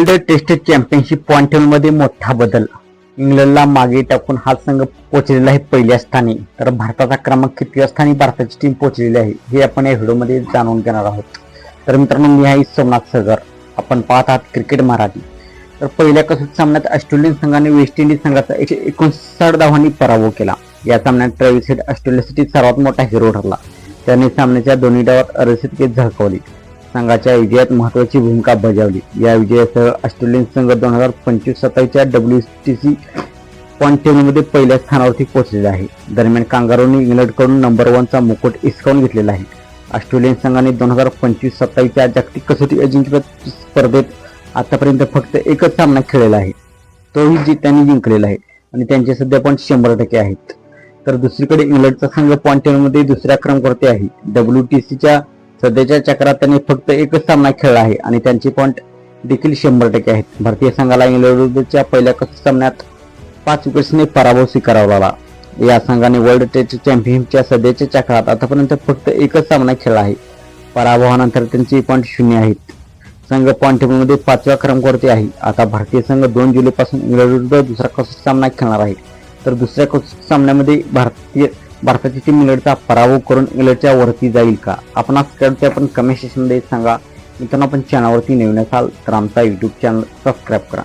World taste championship पॉईंटमध्ये मोठा बदल. इंग्लंडला मागे टाकून हा संघ पोहोचलेला आहे पहिल्या स्थानी. तर भारताचा क्रमांक कितव्या स्थानी भारताची टीम पोहोचलेली आहे हे आपण या व्हिडिओमध्ये जाणून घेणार आहोत. तर मित्रांनो मी आहे सोमनाथ सगर. आपण पाहत आहात क्रिकेट मराठी. तर पहिल्या कसोटी सामन्यात ऑस्ट्रेलियन संघाने वेस्ट इंडिज संघाचा एकशे एकोणसाठ धावांनी पराभव केला. या सामन्यात ट्रॅव्हिस हेड ऑस्ट्रेलियासाठी सर्वात मोठा हिरो ठरला. त्याने सामन्याच्या दोन्ही डावात अर्धशतके झळकावली. संघाच्या विजयात महत्वाची भूमिका बजावली. या विजयासह ऑस्ट्रेलियन संघ दोन हजार पंचवीस सत्तावीसच्या डब्ल्यू टी सी पॉईंट टेबलमध्ये पहिल्या स्थानावरती पोहोचलेला आहे. दरम्यान कांगारोंनी इंग्लंडकडून नंबर वनचा मुकुट हिसकावून घेतलेला आहे. ऑस्ट्रेलियन संघाने दोन हजार पंचवीस सत्तावीसच्या जागतिक कसोटी अजिंक्यपद स्पर्धेत आतापर्यंत फक्त एकच सामना खेळलेला आहे. तोही जी त्यांनी जिंकलेला आहे आणि त्यांचे सध्या पॉईंट शंभर टक्के आहेत. तर दुसरीकडे इंग्लंडचा संघ पॉईंट टेबलमध्ये दुसऱ्या क्रमांकावरती आहे. डब्ल्यू टी सीच्या सध्याच्या चक्रात त्यांनी फक्त एकच सामना खेळला आहे आणि त्यांचे पॉईंट देखील शंभर टक्के आहेत. भारतीय संघाला इंग्लंड पहिल्या कसोटी सामन्यात पाच विकेट्सने पराभव स्वीकारावा लागला. या संघाने वर्ल्ड टेस्ट चॅम्पियनशिपच्या सध्याच्या चक्रात आतापर्यंत फक्त एकच सामना खेळला आहे. पराभवानंतर त्यांचे पॉईंट शून्य आहेत. संघ पॉईंट टेबलमध्ये पाचव्या क्रमांकावरती आहे. आता भारतीय संघ दोन जुलैपासून इंग्लंड विरुद्ध दुसरा कसोटी सामना खेळणार आहे. तर दुसऱ्या कसोटी सामन्यामध्ये भारतीय भारताची टीम इंग्लंडचा पराभव करून इंग्लंडच्या वरती जाईल का? आपण कळते आपण कमेंट सेक्शनमध्ये सांगा. मित्रांनो आपण चॅनलवरती नवीन असाल तर आमचा यूट्यूब चॅनल सबस्क्राईब करा.